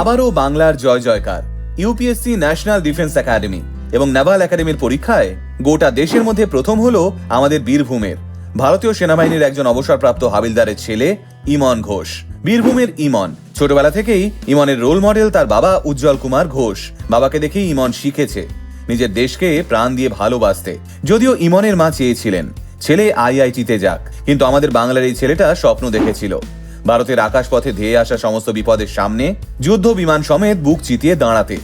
আবারও বাংলার জয় জয়কার ইউপিএসসি ন্যাশনাল ডিফেন্স একাডেমি এবং নেভাল একাডেমির পরীক্ষায় গোটা দেশের মধ্যে প্রথম হলো আমাদের বীরভূমের। ভারতীয় সেনাবাহিনীর একজন অবসরপ্রাপ্ত হাবিলদারের ছেলে ইমন ঘোষ। বীরভূমের ইমন। ছোটবেলা থেকেই ইমনের রোল মডেল তার বাবা উজ্জ্বল কুমার ঘোষ। বাবাকে দেখেই ইমন শিখেছে নিজের দেশকে প্রাণ দিয়ে ভালোবাসতে। যদিও ইমনের মা চেয়েছিলেন, ছেলে আইআইটিতে যাক, কিন্তু আমাদের বাংলার এই ছেলেটা স্বপ্ন দেখেছিল। ভারতের আকাশপথে ধেয়ে আসা সমস্ত বিপদের সামনে যুদ্ধ বিমান সমেত বুক চিতিয়ে দাঁড়াতে।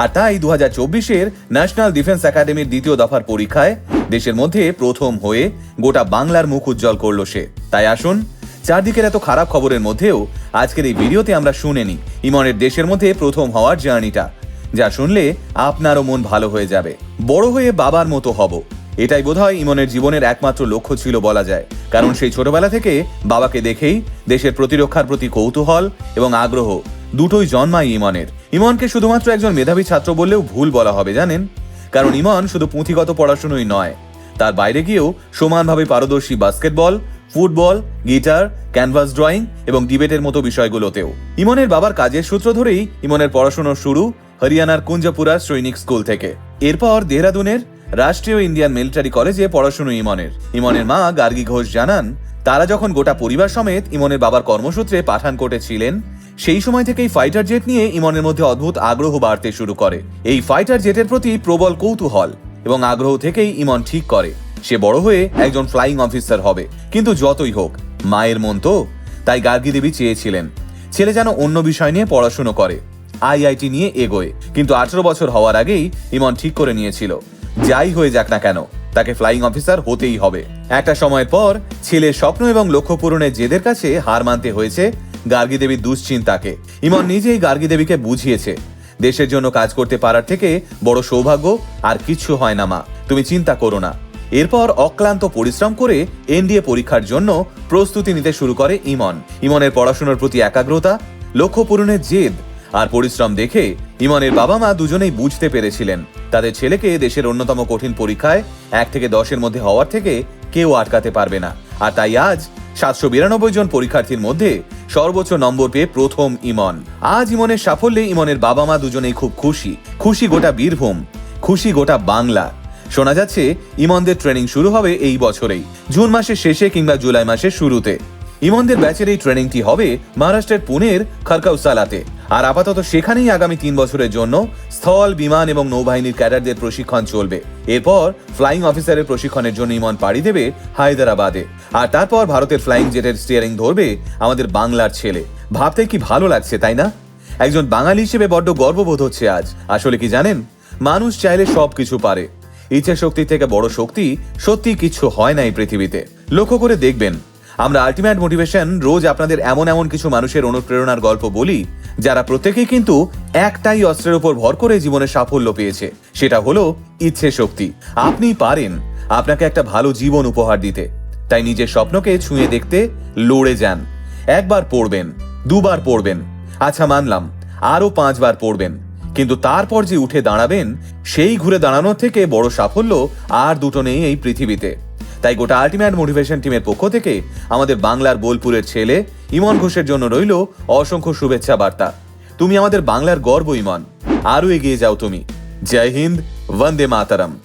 আর তাই দু হাজার চব্বিশের ন্যাশনাল ডিফেন্স একাডেমির দ্বিতীয় দফার পরীক্ষায় দেশের মধ্যে প্রথম হয়ে গোটা বাংলার মুখ উজ্জ্বল করল সে। তাই আসুন, চারদিকের এত খারাপ খবরের মধ্যেও আজকের এই ভিডিওতে আমরা শুনে নিই ইমনের দেশের মধ্যে প্রথম হওয়ার জার্নিটা, যা শুনলে আপনারও মন ভালো হয়ে যাবে। বড় হয়ে বাবার মতো হব। এটাই বোধহয় ইমনের জীবনের একমাত্র লক্ষ্য ছিল বলা যায়। কারণ সেই ছোটবেলা থেকে বাবাকে দেখেই দেশের প্রতিরক্ষার প্রতি কৌতূহল এবং আগ্রহ দুটোই জন্মায় ইমনের। ইমনকে শুধুমাত্র একজন মেধাবী ছাত্র বললেও ভুল বলা হবে, জানেন? কারণ ইমন শুধু পুঁথিগত পড়াশুনোই নয়। তার বাইরে গিয়েও সমানভাবে পারদর্শী basketball, football, guitar, canvas drawing এবং ডিবেটের মতো বিষয়গুলোতেও। ইমনের বাবার কাজের সূত্র ধরেই ইমনের পড়াশোনার শুরু হরিয়ানার কুঞ্জপুরা সৈনিক স্কুল থেকে। এরপর দেহরাদুনের রাষ্ট্রীয় ইন্ডিয়ান মিলিটারি কলেজে পড়াশুনো ইমনের। ইমনের মা গার্গী ঘোষ জানান, তারা যখন গোটা পরিবার সমেত ইমনের বাবার কর্মসূত্রে পাঠানকোটে ছিলেন, সেই সময় থেকেই ফাইটার জেট নিয়ে ইমনের মধ্যে অদ্ভুত আগ্রহ বাড়তে শুরু করে। এই ফাইটার জেটের প্রতি প্রবল কৌতূহল এবং আগ্রহ থেকেই ইমন ঠিক করে। সে বড় হয়ে একজন ফ্লাইং অফিসার হবে। কিন্তু যতই হোক, মায়ের মন তো তাই গার্গী দেবী চেয়েছিলেন। ছেলে যেন অন্য বিষয় নিয়ে পড়াশুনো করে। আইআইটি নিয়ে এগোয়। কিন্তু আঠারো বছর হওয়ার আগেই ইমন ঠিক করে নিয়েছিল। যাই হয়ে যাক না কেন, তাকে ফ্লাইং অফিসার হতেই হবে। একটা সময়ের পর ছেলের স্বপ্ন এবং লক্ষ্য পূরণের জেদের কাছে হার মানতে হয়েছে গার্গী দেবীর দুশ্চিন্তাকে। ইমন নিজেই গার্গী দেবীকে বুঝিয়েছে, দেশের জন্য কাজ করতে পারার থেকে বড় সৌভাগ্য আর কিছু হয় না মা, তুমি চিন্তা করো না। এরপর অক্লান্ত পরিশ্রম করে এনডিএ পরীক্ষার জন্য প্রস্তুতি নিতে শুরু করে ইমন। ইমনের পড়াশোনার প্রতি একাগ্রতা, লক্ষ্য পূরণের জেদ আর পরিশ্রম দেখে ইমনের বাবা মা দুজনেই বুঝতে পেরেছিলেন। তাদের ছেলেকে দেশের অন্যতম কঠিন পরীক্ষায় এক থেকে দশের মধ্যে হওয়ার থেকে কেউ আটকাতে পারবে না। আর তাই আজ সাতশো বিরানব্বই জন পরীক্ষার্থীর মধ্যে সর্বোচ্চ নম্বর পেয়ে প্রথম ইমন। আজ ইমনের সাফল্যে ইমনের বাবা মা দুজনেই খুব খুশি। খুশি গোটা বীরভূম, খুশি গোটা বাংলা। শোনা যাচ্ছে, ইমনদের ট্রেনিং শুরু হবে এই বছরেই, জুন মাসের শেষে কিংবা জুলাই মাসের শুরুতে। ইমনদের ব্যাচের এই ট্রেনিংটি হবে মহারাষ্ট্রের পুনের খারকাউসালাতে আর আপাতত সেখানেই আগামী তিন বছরের জন্য স্থল, বিমান এবং নৌবাহিনীর ক্যাডারদের প্রশিক্ষণ চলবে। এরপর ফ্লাইং অফিসারের প্রশিক্ষণের জন্য ইমন পাড়ি দেবে হায়দ্রাবাদে। আর তারপর ভারতের ফ্লাইং জেটের স্টিয়ারিং ধরবে আমাদের বাংলার ছেলে। ভাবতে কি ভালো লাগছে, তাই না? একজন বাঙালি হিসেবে বড্ড গর্ববোধ হচ্ছে আজ। আসলে কি জানেন? মানুষ চাইলে সব কিছু পারে। ইচ্ছা শক্তি থেকে বড় শক্তি সত্যি কিছু হয় না এই পৃথিবীতে। লক্ষ্য করে দেখবেন। আমরা আলটিমেট মোটিভেশন রোজ আপনাদের এমন এমন কিছু মানুষের অনুপ্রেরণার গল্প বলি, যারা প্রত্যেকেই কিন্তু একটাই অস্ত্রের উপর ভর করে জীবনে সাফল্য পেয়েছে। সেটা হলো ইচ্ছে শক্তি। আপনি পারেন আপনাকে একটা ভালো জীবন উপহার দিতে। তাই নিজের স্বপ্নকে ছুঁয়ে দেখতে লড়ে যান। একবার পড়বেন, দুবার পড়বেন। আচ্ছা মানলাম আরও পাঁচবার পড়বেন। কিন্তু তারপর যে উঠে দাঁড়াবেন, সেই ঘুরে দাঁড়ানোর থেকে বড় সাফল্য আর দুটো নেই এই পৃথিবীতে। তাই গোটা আল্টিমেট মোটিভেশন টিমের পক্ষ থেকে আমাদের বাংলার বোলপুরের ছেলে ইমন ঘোষের জন্য রইল অসংখ্য শুভেচ্ছা বার্তা। তুমি আমাদের বাংলার গর্ব, ইমন। আরও এগিয়ে যাও তুমি। জয় হিন্দ, বন্দে মাতারাম।